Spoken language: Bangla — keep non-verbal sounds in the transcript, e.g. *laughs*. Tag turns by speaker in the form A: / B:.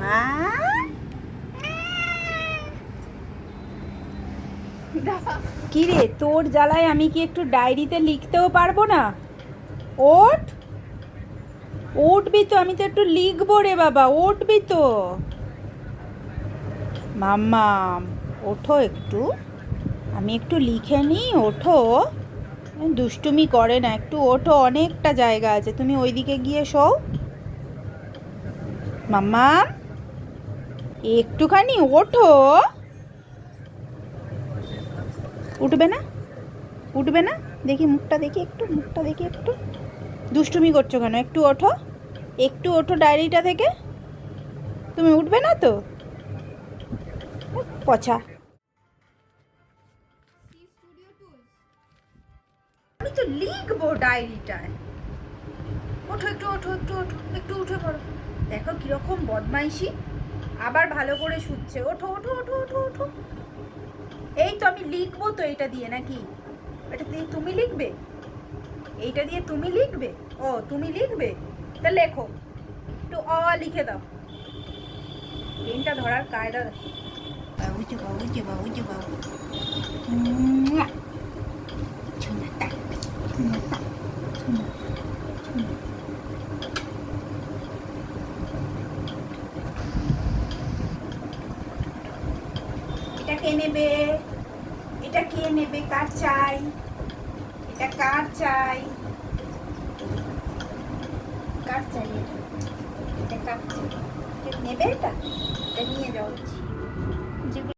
A: মা *laughs* কি তোর জ্বালায় আমি কি একটু ডায়েরিতে লিখতেও পারব না? ওঠ উঠবি তো, আমি তো একটু লিখব রে বাবা উঠবি তো। মাম্মা, ওঠো একটু। আমি একটু লিখে নিই, ওঠো। দুষ্টুমি করে না, একটু ওঠো, অনেকটা জায়গা আছে। তুমি ওইদিকে গিয়ে শোও। মাম্মা একটুখানি ওঠো। উঠবে না? উঠবে না? দেখি মুখটা দেখি একটু, মুখটা দেখি একটু। দুষ্টুমি করছ কেন? একটু ওঠো। একটু ওঠো ডায়েরিটা থেকে। তুমি উঠবে না তো? পচা। আমি তো লিখব ডায়েরিটায়। ওঠো একটু ওঠো একটু ওঠো, একটু উঠে পড়ো। দেখো কীরকম বদমাইশি। আবার ভালো করে শুচ্ছে। ওঠো ওঠো ওঠো ওঠো ওঠো। এই তো আমি লিখব তো এটা দিয়ে নাকি? এটা দিয়ে তুমি লিখবে? এইটা দিয়ে তুমি লিখবে? ও, তুমি লিখবে? তা লেখো। একটু অ লিখে দাও। পেনটা ধরার কায়দা। বাবু। যে বাবু বাবু যে কে নেবে? এটা কে নেবে? কার চাই? এটা কার চাই? কার চাই এটা? এটা কার চাই? নেবে এটা? এটা নিয়ে যাওয়া যেগুলো